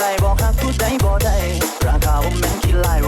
ได้บอกหักผู้ใดบอกได้ราคาผมแม่งคิดลาย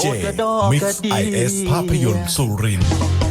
เจมิกซ์ไอเอสภาพยนตร์สุรินทร์